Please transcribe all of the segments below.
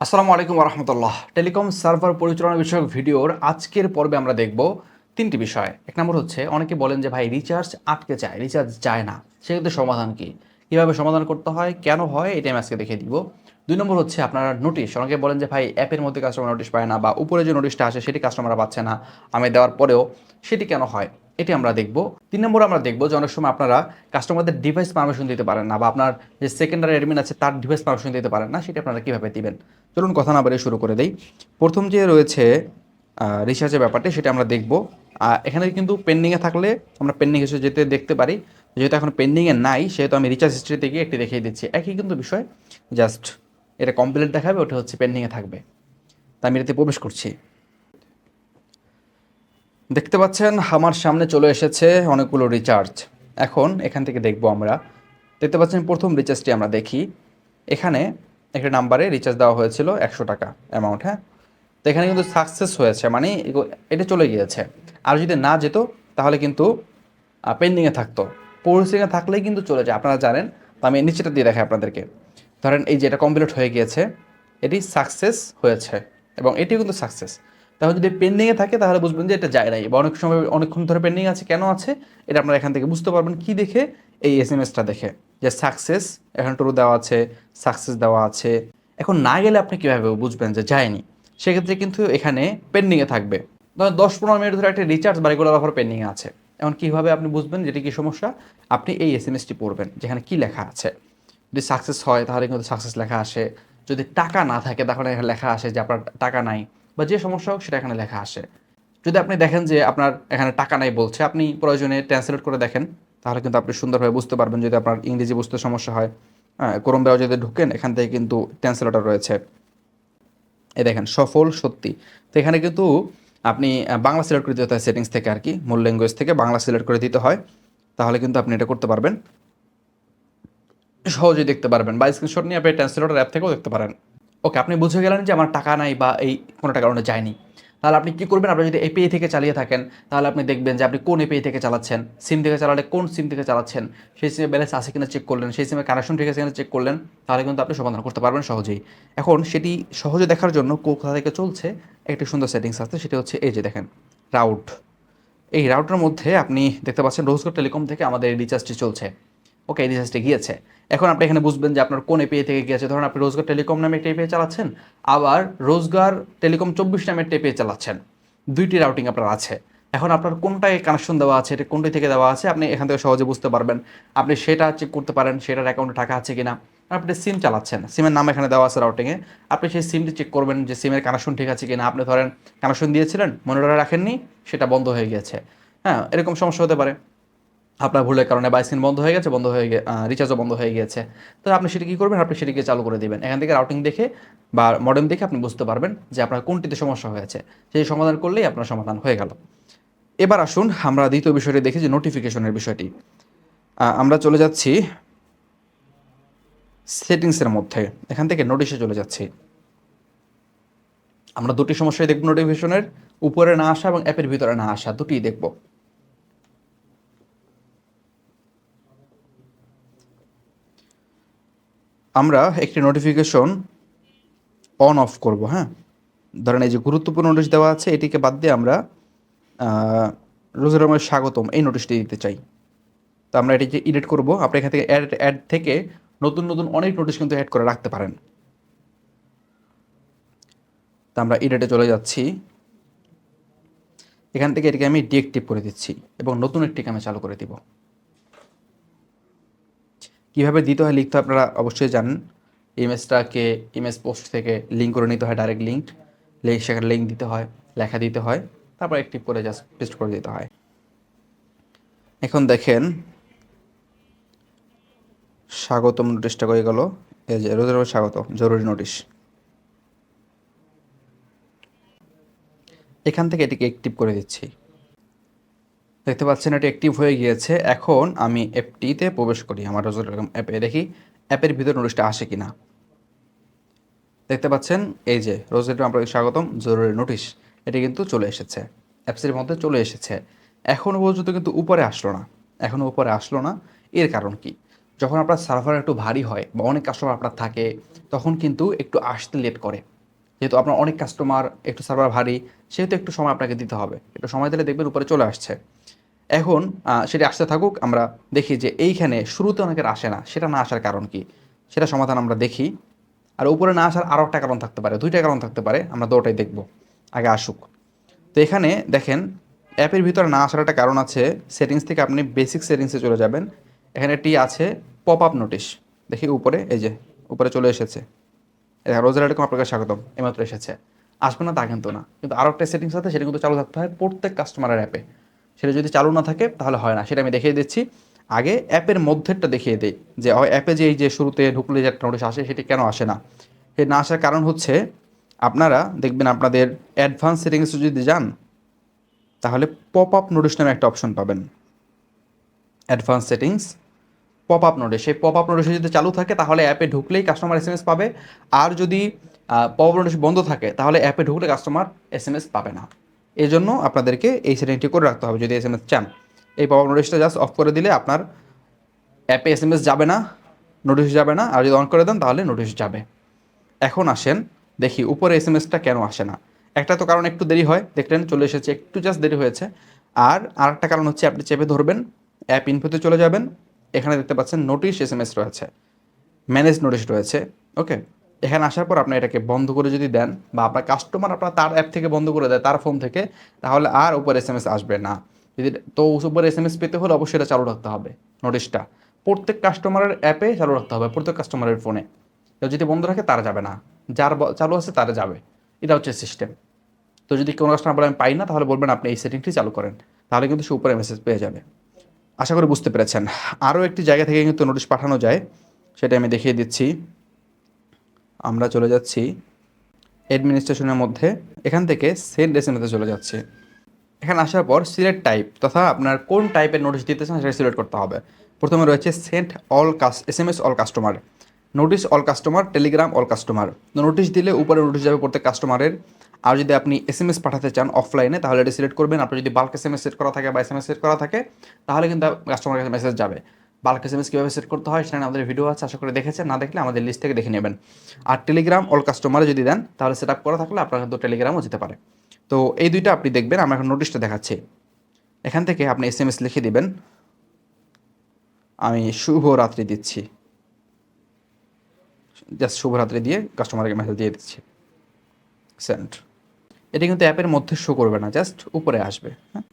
আসসালামু আলাইকুম রহমতুল্লাহ। Telecom server পরিচালনা বিষয়ক ভিডিওর আজকের পর্বে আমরা দেখব তিনটি বিষয়। এক নম্বর হচ্ছে, অনেকে বলেন যে, ভাই রিচার্জ আটকে যায় রিচার্জ যায় না। সেক্ষেত্রে সমাধান কি? কীভাবে সমাধান করতে হয়? কেন হয়? এটা আমি আজকে দেখিয়ে দিব। দুই নম্বর হচ্ছে, আপনারা নোটিশ অনেকে বলেন যে, ভাই, অ্যাপের মধ্যে কাস্টমার নোটিশ পায় না বা উপরে যে নোটিশটা আসে, সেটি কাস্টমাররা পাচ্ছে না। আমি দেওয়ার পরেও সেটি কেন হয়? এটি আমরা দেখব। তিন নম্বর আমরা দেখব যে অনেক সময় আপনারা কাস্টমারদের ডিভাইস পারমিশন দিতে পারেন না বা আপনার যে সেকেন্ডারি অ্যাডমিন আছে তার ডিভাইস পারমিশন দিতে পারেন না, সেটা আপনারা কীভাবে দিবেন? চলুন কথা না বাড়িয়ে শুরু করে দেই। প্রথম যে রয়েছে রিচার্জের ব্যাপারটি, সেটা আমরা দেখব। এখানে কিন্তু পেন্ডিংয়ে থাকলে আমরা পেন্ডিং হিসেবে যেতে দেখতে পারি। যেহেতু এখন পেন্ডিংয়ে নাই, সেহেতু আমি রিচার্জ হিস্ট্রিতে গিয়ে একটি দেখিয়ে দিচ্ছি। একই কিন্তু বিষয় জাস্ট এটা কমপ্লিট দেখাবে, ওটা হচ্ছে পেন্ডিংয়ে থাকবে। তা আমি এটাতে প্রবেশ করছি। দেখতে পাচ্ছেন, আমার সামনে চলে এসেছে অনেকগুলো রিচার্জ এখন এখান থেকে দেখব আমরা। দেখতে পাচ্ছেন, প্রথম রিচার্জটি আমরা দেখি। এখানে একটা নাম্বারে রিচার্জ দেওয়া হয়েছিল একশো টাকা অ্যামাউন্ট হ্যাঁ? তো এখানে কিন্তু সাকসেস হয়েছে মানে এটা চলে গিয়েছে। আর যদি না যেত, তাহলে কিন্তু পেন্ডিংয়ে থাকতো। প্রসেসিংয়ে থাকলেই কিন্তু চলে যায়, আপনারা জানেন। তো আমি নিচেটা দিয়ে দেখাই আপনাদেরকে। ধরেন এই যে এটা কমপ্লিট হয়ে গিয়েছে, এটি সাকসেস হয়েছে, এবং এটিও কিন্তু সাকসেস তাহলে যদি পেন্ডিংয়ে থাকে, তাহলে বুঝবেন যে এটা যায় নাই। বা অনেক সময় অনেকক্ষণ ধরে পেন্ডিং আছে, কেন আছে? এটা আপনারা এখান থেকে বুঝতে পারবেন কি দেখে এই এস এম এসটা দেখে। যে সাকসেস এখন টুরু দেওয়া আছে সাকসেস দেওয়া আছে। এখন না গেলে আপনি কীভাবে বুঝবেন যে যায়নি? সেক্ষেত্রে কিন্তু এখানে পেন্ডিংয়ে থাকবে। ধরেন দশ পনেরো মিনিট ধরে একটা রিচার্জ বা রেগুলার অফার পেন্ডিংয়ে আছে। এখন কীভাবে আপনি বুঝবেন যেটি কী সমস্যা? আপনি এই এস এম এসটি পড়বেন, যেখানে কী লেখা আছে। যদি সাকসেস হয়, তাহলে কিন্তু সাকসেস লেখা আসে। যদি টাকা না থাকে তাহলে এখানে লেখা আসে যে আপনার টাকা নাই। বা যে সমস্যা হোক সেটা এখানে লেখা আসে। যদি আপনি দেখেন যে আপনার এখানে টাকা নাই বলছে, আপনি প্রয়োজনে ট্রান্সলেট করে দেখেন, তাহলে কিন্তু আপনি সুন্দরভাবে বুঝতে পারবেন যদি আপনার ইংরেজি বুঝতে সমস্যা হয়। ক্রোম ব্রাউজারে ঢুকেন, এখান থেকে কিন্তু ট্রান্সলেটর রয়েছে। এ দেখেন, সফল সত্যি। তো এখানে কিন্তু আপনি বাংলা সিলেক্ট করে দিতে হয় সেটিংস থেকে আর কি, মূল ল্যাঙ্গুয়েজ থেকে বাংলা সিলেক্ট করে দিতে হয়। তাহলে কিন্তু আপনি এটা করতে পারবেন। সহজেই দেখতে পারবেন। বা স্ক্রিনশট নিয়ে আপনি ট্রান্সলেটর অ্যাপ থেকেও দেখতে পারেন। ওকে, আপনি বুঝে গেলেন যে আমার টাকা নাই বা এই কোনোটা কারণে যায়নি। তাহলে আপনি কী করবেন? আপনি যদি এপিআই থেকে চালিয়ে থাকেন, তাহলে আপনি দেখবেন যে আপনি কোন এপিআই থেকে চালাচ্ছেন? সিম থেকে চালালে কোন সিম থেকে চালাচ্ছেন? সেই সিমে ব্যালেন্স আছে কিনা চেক করলেন, সেই সিমে কানেকশন ঠিক আছে কিনা চেক করলেন, তাহলে কিন্তু আপনি সমাধান করতে পারবেন সহজেই। এখন সেটি সহজে দেখার জন্য কোথা থেকে চলছে? একটি সুন্দর সেটিংস আছে, সেটা হচ্ছে এই যে দেখেন রাউট এই রাউটের মধ্যে আপনি দেখতে পাচ্ছেন রোজগার টেলিকম থেকে আমাদের রিচার্জটি চলছে। ওকে এই রিচার্জটি গিয়েছে। এখন আপনি এখানে বুঝবেন যে আপনার কোন এপিআই থেকে গিয়েছে। ধরুন আপনি রোজগার টেলিকম নামে একটা এপিআই চালাচ্ছেন, আবার রোজগার টেলিকম চব্বিশ নামে একটা এপিআই চালাচ্ছেন। দুইটি রাউটিং আপনার আছে। এখন আপনার কোনটায় কানেকশন দেওয়া আছে, এটা কোনটাই থেকে দেওয়া আছে, আপনি এখান থেকে সহজে বুঝতে পারবেন। আপনি সেটা চেক করতে পারেন, সেটার অ্যাকাউন্টে টাকা আছে কিনা। আপনি সিম চালাচ্ছেন। সিমের নাম এখানে দেওয়া আছে রাউটিংয়ে আপনি সেই সিমটি চেক করবেন যে সিমের কানেকশন ঠিক আছে কিনা। আপনি ধরেন কানেকশন দিয়েছিলেন মনিটরে রাখেননি, সেটা বন্ধ হয়ে গেছে হ্যাঁ এরকম সমস্যা হতে পারে। আপনার ভুলের কারণে বা বন্ধ হয়ে গেছে, বন্ধ হয়ে রিচার্জও বন্ধ হয়ে গেছে তো আপনি সেটা কী করবেন? আপনি সেটিকে চালু করে দিবেন। এখান থেকে রাউটিং দেখে বা মডেম দেখে আপনি বুঝতে পারবেন যে আপনার কোনটিতে সমস্যা হয়েছে। সেই সমাধান করলেই আপনার সমাধান হয়ে গেল। এবার আসুন আমরা দ্বিতীয় বিষয়টি দেখি যে নোটিফিকেশনের বিষয়টি। আমরা চলে যাচ্ছি সেটিংসের মধ্যে। এখান থেকে নোটিশে চলে যাচ্ছি। আমরা দুটি সমস্যাই দেখব নোটিফিকেশনের উপরে না আসা এবং অ্যাপের ভিতরে না আসা, দুটিই দেখব। আমরা একটি নোটিফিকেশন অন অফ করব হ্যাঁ? ধরেন এই যে গুরুত্বপূর্ণ নোটিশ দেওয়া আছে, এটিকে বাদ দিয়ে আমরা রোজের রমের স্বাগতম এই নোটিশটি দিতে চাই। তো আমরা এটিকে এডিট করব, আপনি এখান থেকে অ্যাড অ্যাড থেকে নতুন নতুন অনেক নোটিশ কিন্তু অ্যাড করে রাখতে পারেন। তো আমরা এডিটে চলে যাচ্ছি। এখান থেকে এটিকে আমি ডিএক্টিভ করে দিচ্ছি এবং নতুন একটিকে আমি চালু করে দিব। কীভাবে দিতে হয় লিখতে হয় আপনারা অবশ্যই জানেন। ইমেজটাকে ইমেজ পোস্ট থেকে লিঙ্ক করে নিতে হয় ডাইরেক্ট লিঙ্ক লিঙ্ক সেখানে লিঙ্ক দিতে হয়, লেখা দিতে হয়। তারপর অ্যাক্টিভ করে জাস্ট পেস্ট করে দিতে হয়। এখন দেখেন, স্বাগতম নোটিশটা হয়ে গেল? এই যে, রোজের রোজ স্বাগত, জরুরি নোটিশ এখান থেকে এটিকে অ্যাক্টিভ করে দিচ্ছি। দেখতে পাচ্ছেন, এটি অ্যাক্টিভ হয়ে গিয়েছে। এখন আমি অ্যাপটিতে প্রবেশ করি, আমার রোজগার অ্যাপে দেখি, অ্যাপের ভিতর নোটিশটা আসে কিনা। দেখতে পাচ্ছেন, এই যে রোজগার আপনাকে স্বাগতম, জরুরি নোটিশ এটি কিন্তু চলে এসেছে। অ্যাপসের মধ্যে চলে এসেছে। এখনও পর্যন্ত কিন্তু উপরে আসলো না এখনও উপরে আসলো না। এর কারণ কি? যখন আপনার সার্ভার একটু ভারী হয় বা অনেক কাস্টমার আপনার থাকে, তখন কিন্তু একটু আসতে লেট করে। যেহেতু আপনার অনেক কাস্টমার একটু সার্ভার ভারী, সেহেতু একটু সময় আপনাকে দিতে হবে। একটু সময় দিলে দেখবেন উপরে চলে আসছে। এখন সেটা আসতে থাকুক, আমরা দেখি যে এইখানে শুরুতে অনেকের আসে না, সেটা না আসার কারণ কি? সেটা সমাধান আমরা দেখি। আর উপরে না আসার আরও একটা কারণ থাকতে পারে, দুইটা কারণ থাকতে পারে, আমরা দুটাই দেখব। আগে আসুক। তো এখানে দেখেন, অ্যাপের ভিতরে না আসার একটা কারণ আছে, সেটিংস থেকে আপনি বেসিক সেটিংসে চলে যাবেন। এখানে একটি আছে পপ আপ নোটিশ। দেখি উপরে, এই যে, উপরে চলে এসেছে। রোজার এরকম আপনাকে স্বাগতম, এইমাত্র এসেছে। আসবে না তা কিন্তু না। কিন্তু আরও একটা সেটিংস আছে, সেটা কিন্তু চালু থাকতে হয় প্রত্যেক কাস্টমারের অ্যাপে সেটা যদি চালু না থাকে, তাহলে হয় না। সেটা আমি দেখিয়ে দিচ্ছি। আগে অ্যাপের মধ্যেরটা দেখিয়ে দিই যে অ্যাপে যে, এই যে শুরুতে ঢুকলে যে একটা নোটিশ আসে, সেটি কেন আসে না? সে না আসার কারণ হচ্ছে, আপনারা দেখবেন আপনাদের অ্যাডভান্স সেটিংসে যদি যান, তাহলে পপ আপ নোটিশ নামে একটা অপশন পাবেন। Advance settings pop up notice সেই পপ আপ নোটিশ যদি চালু থাকে, তাহলে অ্যাপে ঢুকলেই কাস্টমার এস এম এস পাবে। আর যদি পপ আপ নোটিশ বন্ধ থাকে, তাহলে অ্যাপে ঢুকলে কাস্টমার এস এম এস পাবে না। এই জন্য আপনাদেরকে এই সেটিংটি করে রাখতে হবে যদি এস এম এস চান। এই আপ নোটিশটা জাস্ট অফ করে দিলে আপনার অ্যাপে এস এম এস যাবে না নোটিশ যাবে না, আর যদি অন করে দেন তাহলে নোটিশ যাবে। এখন আসেন, দেখি উপরে এস এম এসটা কেন আসে না। একটা তো কারণ একটু দেরি হয়, দেখলেন চলে এসেছে, একটু জাস্ট দেরি হয়েছে। আর আরেকটা কারণ হচ্ছে আপনি চেপে ধরবেন অ্যাপ ইনফোতে চলে যাবেন, এখানে দেখতে পাচ্ছেন নোটিশ এস এম এস রয়েছে ম্যানেজ নোটিশ রয়েছে ওকে এখানে আসার পর আপনি এটাকে বন্ধ করে যদি দেন বা আপনার কাস্টমার আপনার তার অ্যাপ থেকে বন্ধ করে দেয় তার ফোন থেকে, তাহলে আর উপর এস এম এস আসবে না। যদি তো উপর এস এম এস পেতে হলে অবশ্যই এটা চালু রাখতে হবে নোটিশটা প্রত্যেক কাস্টমারের অ্যাপে চালু রাখতে হবে, প্রত্যেক কাস্টমারের ফোনে কেউ যদি বন্ধ রাখে তারা যাবে না। যার চালু আছে তারা যাবে। এটা হচ্ছে সিস্টেম তো যদি কোনো কাস্টমার বলে, আমি পাই না, তাহলে বলবেন, আপনি এই সেটিংটি চালু করেন। তাহলে কিন্তু সে উপরে মেসেজ পেয়ে যাবে। আশা করি বুঝতে পেরেছেন। আরও একটি জায়গা থেকে কিন্তু নোটিশ পাঠানো যায়, সেটা আমি দেখিয়ে দিচ্ছি। আমরা চলে যাচ্ছি অ্যাডমিনিস্ট্রেশনের মধ্যে। এখান থেকে সেন্ড এসএমএসে চলে যাচ্ছে। এখানে আসার পর সিলেক্ট টাইপ তথা আপনার কোন টাইপের নোটিশ দিতে চান সেটা সিলেক্ট করতে হবে। প্রথমে রয়েছে সেন্ট অল কাস S M S all customer notice all customer Telegram all customer notice দিলে উপরে নোটিশ যাবে প্রত্যেক কাস্টমারের আর যদি আপনি এস এম এস পাঠাতে চান অফলাইনে তাহলে এটা সিলেক্ট করবেন। আপনি যদি bulk S M S set করা থাকে বা এস এম এস সেট করা থাকে, তাহলে কিন্তু কাস্টমারের কাছে মেসেজ যাবে। বাল্ক এস এম এস কীভাবে সেট করতে হয় সেটা নিয়ে আমাদের ভিডিও আছে, আশা করে দেখেছেন। না দেখলে আমাদের লিস্ট থেকে দেখে নেবেন। আর টেলিগ্রাম অল কাস্টমারে যদি দেন, তাহলে সেট আপ করা থাকলে আপনার কিন্তু টেলিগ্রামও যেতে পারে। তো এই দুইটা আপনি দেখবেন, আমরা এখন নোটিশটা দেখাচ্ছি। এখান থেকে আপনি এস এম এস লিখে দিবেন। আমি শুভ রাত্রি দিচ্ছি। জাস্ট শুভরাত্রি দিয়ে কাস্টমারকে মেসেজ দিয়ে দিচ্ছি। সেন্ট এটা কিন্তু অ্যাপের মধ্যে শো করবে না জাস্ট উপরে আসবে। হ্যাঁ?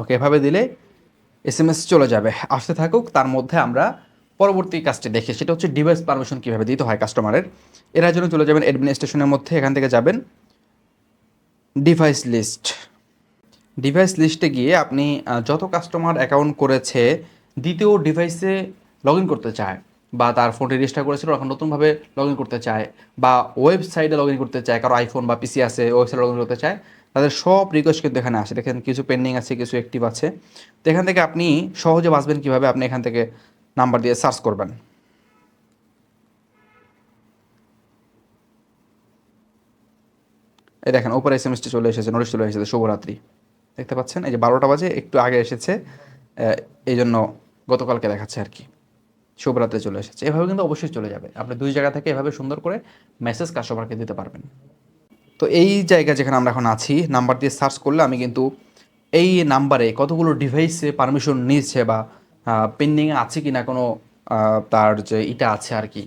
ওকে এভাবে দিলে এস এম এস চলে যাবে। আসতে থাকুক, তার মধ্যে আমরা পরবর্তী কাজটি দেখি সেটা হচ্ছে ডিভাইস পারমিশন কীভাবে দিতে হয় কাস্টমারের। এর জন্য চলে যাবেন অ্যাডমিনিস্ট্রেশনের মধ্যে, এখান থেকে যাবেন ডিভাইস লিস্ট। ডিভাইস লিস্টে গিয়ে আপনি যত কাস্টমার অ্যাকাউন্ট করেছে, দ্বিতীয় ডিভাইসে লগ ইন করতে চায়, বা তার ফোনটি রেজিস্টার করেছিল, এখন নতুনভাবে লগ ইন করতে চায়, বা ওয়েবসাইটে লগ ইন করতে চায়, কারও আইফোন বা পিসি আছে, ওয়েবসাইটে লগ ইন করতে চায় তাদের সব রিকোয়েস্ট কিন্তু এখানে আসে। দেখেন কিছু পেন্ডিং আছে, কিছু অ্যাক্টিভ আছে। তো এখান থেকে আপনি সহজে বাঁচবেন কীভাবে? আপনি এখান থেকে নাম্বার দিয়ে সার্চ করবেন। এই দেখেন, ওপরে এস এম এসটি চলে এসেছে নোটিশ চলে এসেছে, শুভরাত্রি। দেখতে পাচ্ছেন? এই যে বারোটা বাজে, একটু আগে এসেছে এই জন্য গতকালকে দেখাচ্ছে আর কি। শুভরাত্রি চলে এসেছে। এভাবে কিন্তু অবশ্যই চলে যাবে। আপনি দুই জায়গা থেকে এভাবে সুন্দর করে মেসেজ কাস্টমারকে দিতে পারবেন। তো এই জায়গা যেখানে আমরা এখন আছি নাম্বার দিয়ে সার্চ করলে আমি কিন্তু এই নাম্বারে কতগুলো ডিভাইসে পারমিশন নিয়েছে বা পেন্ডিংয়ে আছে কি না কোনো তার যে ইটা আছে আর কি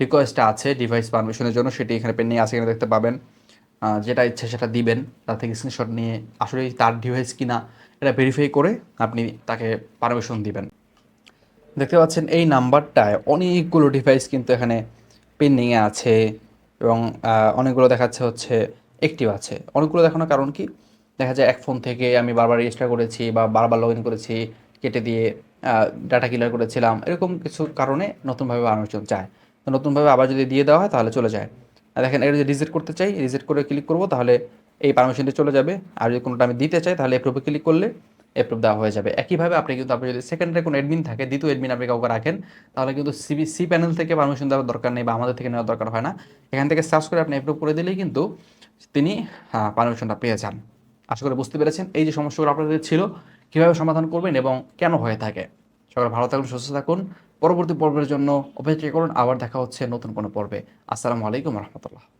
রিকোয়েস্টটা আছে ডিভাইস পারমিশনের জন্য, সেটি এখানে পেন্ডিং আছে কিনা দেখতে পাবেন। যেটা ইচ্ছে সেটা দিবেন, তার থেকে স্ক্রিনশট নিয়ে আসলে তার ডিভাইস কিনা, এটা ভেরিফাই করে আপনি তাকে পারমিশন দিবেন। দেখতে পাচ্ছেন এই নাম্বারটায় অনেকগুলো ডিভাইস কিন্তু এখানে পেন্ডিংয়ে আছে। এবং অনেকগুলো দেখাচ্ছে হচ্ছে অ্যাক্টিভ আছে। অনেকগুলো দেখানোর কারণ কি? দেখা যায় এক ফোন থেকে আমি বারবার রেজিস্টার করেছি বা বারবার লগ ইন করেছি, কেটে দিয়ে ডাটা ক্লিয়ার করেছিলাম। এরকম কিছু কারণে নতুনভাবে পারমিশন চায়। তো নতুনভাবে আবার যদি দিয়ে দেওয়া হয়, তাহলে চলে যায়। আর দেখেন, এটা যদি রিজেক্ট করতে চাই রিজেক্ট করে ক্লিক করব, তাহলে এই পারমিশনটি চলে যাবে। আর যদি কোনোটা আমি দিতে চাই, তাহলে অ্যাপ্রুভে ক্লিক করলে অ্যাপ্রুভ দেওয়া হয়ে যাবে। একইভাবে আপনি কিন্তু, আপনি যদি সেকেন্ডারি কোনো অ্যাডমিন থাকে, দ্বিতীয় অ্যাডমিন আপনি কাউকে রাখেন, তাহলে কিন্তু সিবি সি প্যানেল থেকে পারমিশন দেওয়ার দরকার নেই বা আমাদের থেকে নেওয়ার দরকার হয় না। এখান থেকে সার্চ করে আপনি অ্যাপ্রুভ করে দিলেই কিন্তু তিনি হ্যাঁ পারমিশনটা পেয়ে যান। আশা করি বুঝতে পেরেছেন। এই যে সমস্যাগুলো আপনাদের ছিল, কীভাবে সমাধান করবেন এবং কেন হয়ে থাকে? সকালে ভালো থাকুন সুস্থ থাকুন। পরবর্তী পর্বের জন্য অপেক্ষা করুন। আবার দেখা হচ্ছে নতুন কোনো পর্বে। আসসালামু আলাইকুম রহমতুল্লাহ।